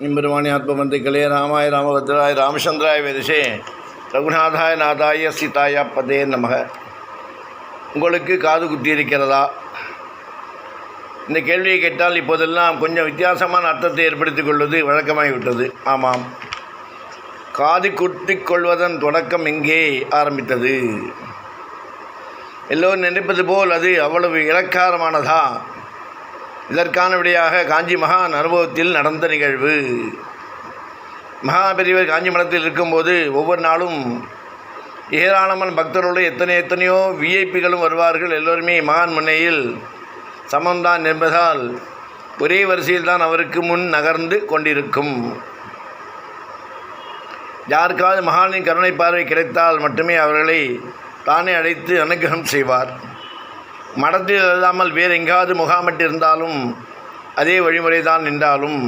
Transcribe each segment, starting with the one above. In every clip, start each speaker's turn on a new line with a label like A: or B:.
A: எம்பெருமானி ஆத்மபந்திகளே ராமாய ராமபத்ராய ராமச்சந்திராய வெரிசே ரகுநாதாய நாதாய சீதாய பதே நமக. உங்களுக்கு காது குத்தி இருக்கிறதா இந்த கேள்வியை கேட்டால் இப்போதெல்லாம் கொஞ்சம் வித்தியாசமான அர்த்தத்தை ஏற்படுத்திக் கொள்வது வழக்கமாகிவிட்டது. ஆமாம். காது குத்திக் கொள்வதன் தொடக்கம் இங்கே ஆரம்பித்தது? எல்லோரும் நினைப்பது போல் அது அவ்வளவு இலக்காரமானதா? இதற்கான விடையாக காஞ்சி மகான் அனுபவத்தில் நடந்த நிகழ்வு. மகாபெரியவர் காஞ்சி மடத்தில் இருக்கும்போது ஒவ்வொரு நாளும் ஏராளமான பக்தரோடு எத்தனை எத்தனையோ விஐபிகளும் வருவார்கள். எல்லோருமே மகான் முன்னையில் சமம்தான் என்பதால் ஒரே வரிசையில் தான் அவருக்கு முன் நகர்ந்து கொண்டிருக்கும். யாருக்காவது மகானின் கருணை பார்வை கிடைத்தால் மட்டுமே அவர்களை தானே அழைத்து அனுகிரகம் செய்வார். மடத்தில் இல்லாமல் வேறு எங்காவது முகாமிட்டிருந்தாலும் அதே வழிமுறை தான் நின்றாலும்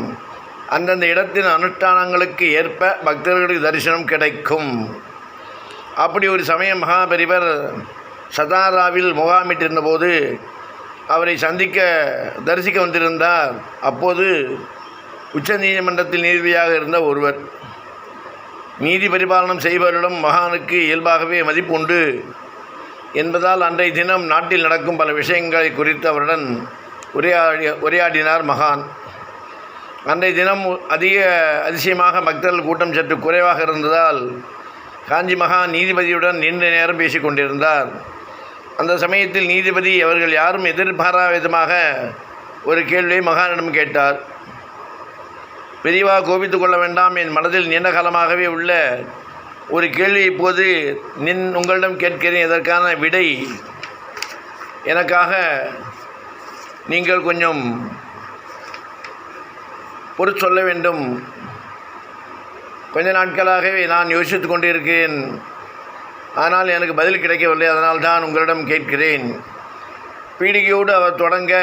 A: அந்தந்த இடத்தின் அனுஷ்டானங்களுக்கு ஏற்ப பக்தர்களுக்கு தரிசனம் கிடைக்கும். அப்படி ஒரு சமயம் மகாபெரிவர் சதாராவில் முகாமிட்டிருந்தபோது அவரை சந்திக்க தரிசிக்க வந்திருந்தார். அப்போது உச்ச நீதிமன்றத்தில் நீதிபதியாக இருந்த ஒருவர். நீதி பரிபாலனம் செய்பவரிடம் மகானுக்கு இயல்பாகவே மதிப்பு உண்டு. என்பதால் அன்றைய தினம் நாட்டில் நடக்கும் பல விஷயங்களை குறித்து அவருடன் உரையாடி உரையாடினார் மகான். அன்றைய தினம் அதிக அதிசயமாக மக்கள் கூட்டம் சற்று குறைவாக இருந்ததால் காஞ்சி மகான் நீதிபதியுடன் நீண்ட நேரம் பேசிக் கொண்டிருந்தார். அந்த சமயத்தில் நீதிபதி அவர்கள் யாரும் எதிர்பாரா விதமாக ஒரு கேள்வியை மகானிடம் கேட்டார். பெரியவா கோபித்து கொள்ள வேண்டாம். என் மனதில் நீண்ட காலமாகவே உள்ள ஒரு கேள்வி இப்போது நின் உங்களிடம் கேட்கிறேன் இதற்கான விடை. எனக்காக நீங்கள் கொஞ்சம் பொறுத்து சொல்ல வேண்டும். கொஞ்ச நாட்களாகவே நான் யோசித்து கொண்டிருக்கிறேன். ஆனால் எனக்கு பதில் கிடைக்கவில்லை அதனால் தான் உங்களிடம் கேட்கிறேன். பீடிகையோடு அவர் தொடங்க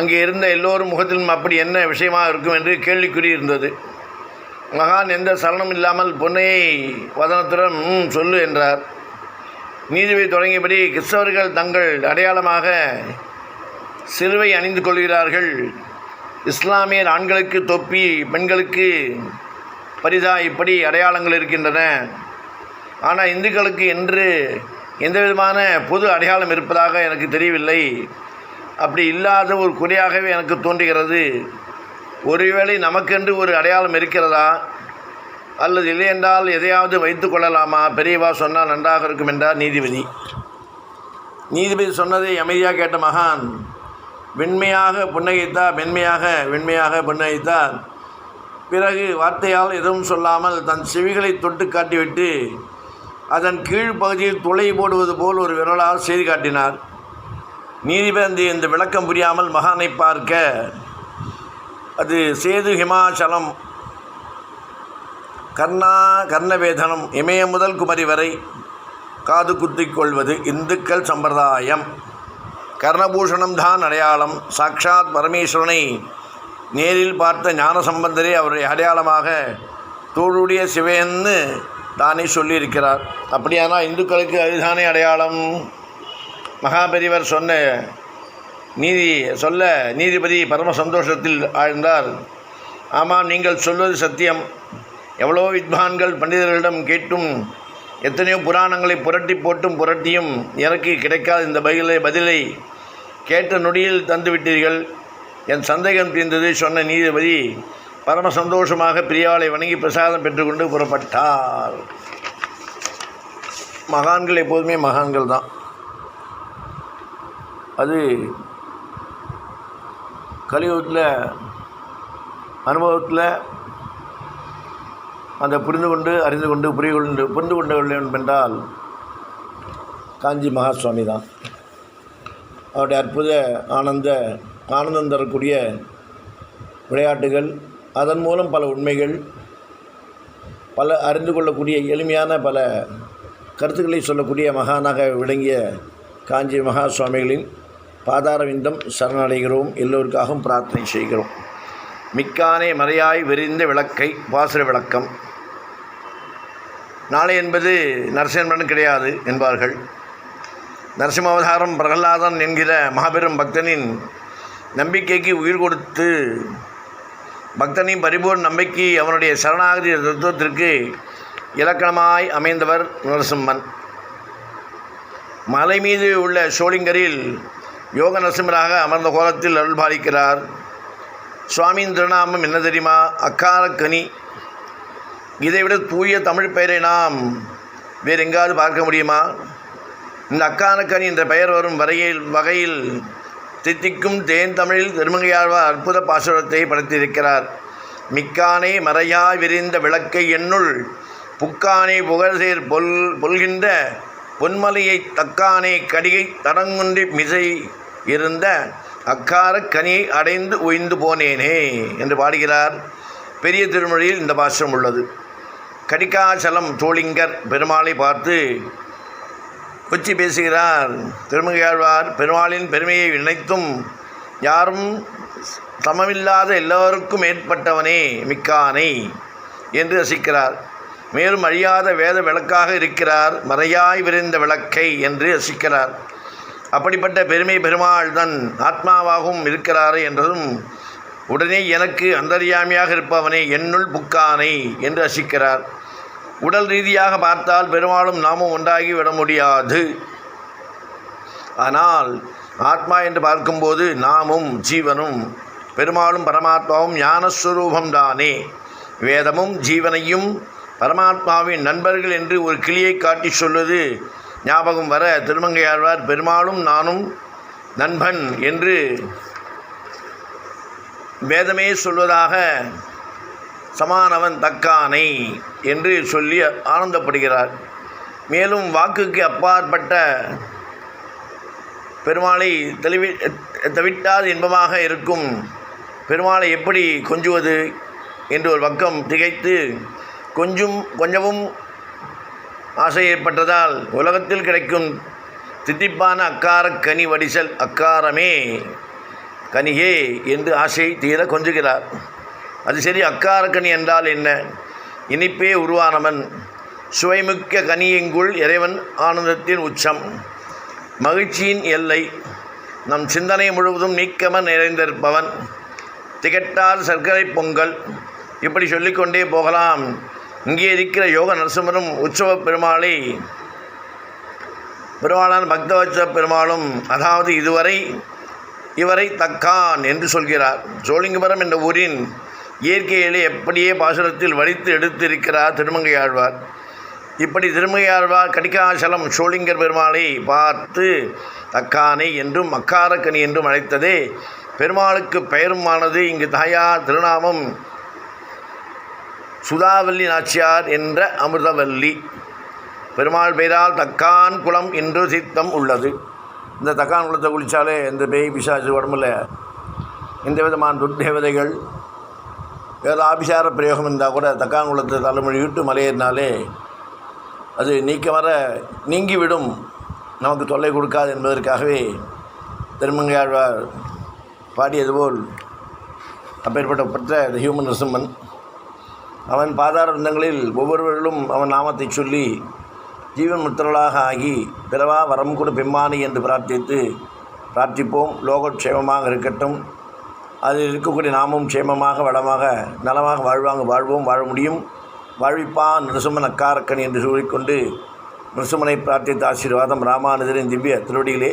A: அங்கே இருந்த எல்லோரும் முகத்திலும் அப்படி என்ன விஷயமாக இருக்கும் என்று கேள்விக்குறி இருந்தது மகான் எந்த சலனம் இல்லாமல் பொன்னையை வதனத்துடன் சொல்லு என்றார். நீதிபதி தொடங்கியபடி கிறிஸ்தவர்கள் தங்கள் அடையாளமாக சிலுவை அணிந்து கொள்கிறார்கள். இஸ்லாமியர் ஆண்களுக்கு தொப்பி பெண்களுக்கு பரிதா இப்படி அடையாளங்கள் இருக்கின்றன. ஆனால் இந்துக்களுக்கு என்று எந்த விதமான பொது அடையாளம் இருப்பதாக எனக்கு தெரியவில்லை. அப்படி இல்லாத ஒரு குறையாகவே எனக்கு தோன்றுகிறது. ஒருவேளை நமக்கென்று ஒரு அடையாளம் இருக்கிறதா? அல்லது இல்லையென்றால் எதையாவது வைத்து கொள்ளலாமா? பெரியவா சொன்னால் நன்றாக இருக்கும் என்றார் நீதிபதி. நீதிபதி சொன்னதை அமைதியாக கேட்ட மகான் வெண்மையாக புன்னகைத்தார் மென்மையாக வெண்மையாக புன்னகைத்தார். பிறகு வார்த்தையால் எதுவும் சொல்லாமல் தன் செவிகளை தொட்டு காட்டிவிட்டு அதன் கீழ்ப்பகுதியில் துளை போடுவது போல் ஒரு விரலால் செய்து காட்டினார். நீதிபதி இந்த விளக்கம் புரியாமல் மகானை பார்க்க அது சேது ஹிமாச்சலம். கர்ணா கர்ணவேதனம் இமயம் முதல் குமரி வரை காது குத்திக் கொள்வது இந்துக்கள் சம்பிரதாயம். கர்ணபூஷணம் தான் அடையாளம். சாக்ஷாத் பரமேஸ்வரனை நேரில் பார்த்த ஞானசம்பந்தரே அவருடைய அடையாளமாக தோளுடைய சிவன்னு தானே சொல்லியிருக்கிறார். அப்படியானால் இந்துக்களுக்கு அதுதானே அடையாளம்? மகாபெரிவர் சொன்ன நீதி சொல்ல நீதிபதி பரம சந்தோஷத்தில் ஆழ்ந்தார். ஆமாம் நீங்கள் சொல்வது சத்தியம். எவ்வளோ வித்வான்கள் பண்டிதர்களிடம் கேட்டும் எத்தனையோ புராணங்களை புரட்டி போட்டும் புரட்டியும் எனக்கு கிடைக்காத இந்த பதிலை பதிலை கேட்ட நொடியில் தந்துவிட்டீர்கள் என் சந்தேகம் தீர்ந்தது சொன்ன நீதிபதி பரம சந்தோஷமாக பிரியாளை வணங்கி பிரசாதம் பெற்றுக்கொண்டு புறப்பட்டார். மகான்கள் எப்போதுமே மகான்கள் தான். அது கலியுகத்தில் அனுபவத்தில் அந்த புரிந்து கொண்டு அறிந்து கொண்டு புரிய கொண்டு புரிந்து கொண்டு வேண்டும் என்றால் காஞ்சி மகாசுவாமி தான். அவருடைய அற்புத ஆனந்த ஆனந்தம் தரக்கூடிய விளையாட்டுகள் அதன் மூலம் பல உண்மைகள் பல அறிந்து கொள்ளக்கூடிய எளிமையான பல கருத்துக்களை சொல்லக்கூடிய மகானாக விளங்கிய காஞ்சி மகா சுவாமிகளின் பாதாரவிந்தம் சரணடைகிறோம். எல்லோருக்காகவும் பிரார்த்தனை செய்கிறோம். மிக்கானே மறையாய் விரிந்த விளக்கை பாசுர விளக்கம். நாளை என்பது நரசிம்மன் கிடையாது என்பார்கள். நரசிம்ம அவதாரம் பிரகலாதன் என்கிற மாபெரும் பக்தனின் நம்பிக்கைக்கு உயிர் கொடுத்து பக்தனின் பரிபூர்ண நம்பிக்கை அவனுடைய சரணாகதி தத்துவத்திற்கு இலக்கணமாய் அமைந்தவர் நரசிம்மன். மலை மீது உள்ள சோளிங்கரில் யோக நரசிம்மராக அமர்ந்த கோலத்தில் அருள்பாலிக்கிறார். சுவாமியின் திருநாமம் என்ன தெரியுமா? அக்காரக்கனி இதைவிட தூய தமிழ் பெயரை நாம் வேறு எங்காவது பார்க்க முடியுமா? இந்த அக்கானக்கனி என்ற பெயர் வரும் வரையில் வகையில் தித்திக்கும் தேன் தமிழில் திருமங்கையாழ்வார் அற்புத பாசுரத்தை படைத்திருக்கிறார். மிக்கானே மறையாய் விரிந்த விளக்கை என்னுள் புக்கானே புகழ்சேர் பொல் பொல்கின்ற பொன்மலையை தக்கானே கடிகை தடங்குன்றி மிசை இருந்த அக்காரக் கனியை அடைந்து உய்ந்து போனேனே என்று பாடுகிறார். பெரிய திருமொழியில் இந்த பாஷம் உள்ளது. கடிகாசலம் தோளிங்கர் பெருமாளை பார்த்து கொச்சி பேசுகிறார். திருமங்கையாழ்வார் பெருமாளின் பெருமையை நினைத்தும் யாரும் சமமில்லாத எல்லோருக்கும் ஏற்பட்டவனே மிக்கானை என்று ரசிக்கிறார். மேலும் அழியாத வேத விளக்காக இருக்கிறார். மறையாய் விரைந்த விளக்கை என்று ரசிக்கிறார். அப்படிப்பட்ட பெருமை பெருமாள் தன் ஆத்மாவாகவும் இருக்கிறாரே என்றதும் உடனே எனக்கு அந்தரியாமியாக இருப்பவனே என்னுள் புக்கானை என்று ரசிக்கிறார். உடல் ரீதியாக பார்த்தால் பெருமாளும் நாமும் ஒன்றாகி விட முடியாது. ஆனால் ஆத்மா என்று பார்க்கும்போது நாமும் ஜீவனும் பெருமாளும் பரமாத்மாவும் ஞானஸ்வரூபம்தானே. வேதமும் ஜீவனையும் பரமாத்மாவின் நண்பர்கள் என்று ஒரு கிளியை காட்டி சொல்வது ஞாபகம் வர திருமங்கையாழ்வார் பெருமாளும் நானும் நண்பன் என்று வேதமே சொல்வதாக சமானவன் தக்கானை என்று சொல்லி ஆனந்தப்படுகிறார். மேலும் வாக்குக்கு அப்பாற்பட்ட பெருமாளை தெளிவி தவிட்டால் இன்பமாக இருக்கும் பெருமாளை எப்படி கொஞ்சுவது என்று ஒரு பக்கம் திகைத்து கொஞ்சம் கொஞ்சமும் ஆசை ஏற்பட்டதால் உலகத்தில் கிடைக்கும் தித்திப்பான அக்கார கனி வடிசல் அக்காரமே கனியே என்று ஆசையை தீர கொஞ்சுகிறார். அது சரி அக்கார கனி என்றால் என்ன? இனிப்பே உருவானவன். சுவைமிக்க கனியெங்குள் இறைவன் ஆனந்தத்தின் உச்சம். மகிழ்ச்சியின் எல்லை. நம் சிந்தனை முழுவதும் நீக்கம நிறைந்திருப்பவன். திகட்டார் சர்க்கரை பொங்கல். இப்படி சொல்லிக்கொண்டே போகலாம். இங்கே இருக்கிற யோக நரசிம்மரும் உற்சவ பெருமாளை பெருமாளான பக்தவச்ச பெருமாளும் அதாவது இதுவரை இவரை தக்கான் என்று சொல்கிறார். சோழிங்கபுரம் என்ற ஊரின் இயற்கையிலே எப்படியே பாசுரத்தில் வடித்து எடுத்திருக்கிறார் திருமங்கையாழ்வார் இப்படி திருமங்கையாழ்வார் கடிகாசலம் சோழிங்கர் பெருமாளை பார்த்து தக்கானை என்றும் மக்காரக்கனி என்றும் அழைத்ததே பெருமாளுக்கு பெயருமானது இங்கு தாயார் திருநாமம் சுதாவல்லி நாச்சியார் என்ற அமிர்தவல்லி. பெருமாள் பெயரால் தக்கான் குளம் என்று சித்தம் உள்ளது. இந்த தக்கான் குளத்தை குளித்தாலே இந்த பேய் பிசாசு உடம்புல எந்த விதமான துர்தேவதைகள் வேறு ஆபிசார பிரயோகம் இருந்தால் கூட தக்கான் குளத்தை தலைமொழிவிட்டு மலையேறினாலே அது நீக்க வர நீங்கிவிடும். நமக்கு தொல்லை கொடுக்காது என்பதற்காகவே திருமங்கையாழ்வார் பாடியது போல் அப்பேற்பட்டப்பட்ட ஹியூமன் நரசிம்மன் அவன் பாதார விந்தங்களில் ஒவ்வொருவர்களும் அவன் நாமத்தை சொல்லி ஜீவன் முத்திரளாக ஆகி பிறவா வரம் கூட பெம்மானி என்று பிரார்த்தித்து பிரார்த்திப்போம். லோகக்ஷேமமாக இருக்கட்டும். அதில் இருக்கக்கூடிய நாமும் க்ஷேமமாக வளமாக நலமாக வாழ்வாங்க வாழ்வோம் வாழ முடியும். வாழ்விப்பான் நிருசுமன் அக்காரக்கன் என்று கூறிக்கொண்டு நிருசுமனை பிரார்த்தித்த ஆசீர்வாதம் ராமானுஜரின் திவ்ய திருவடியிலே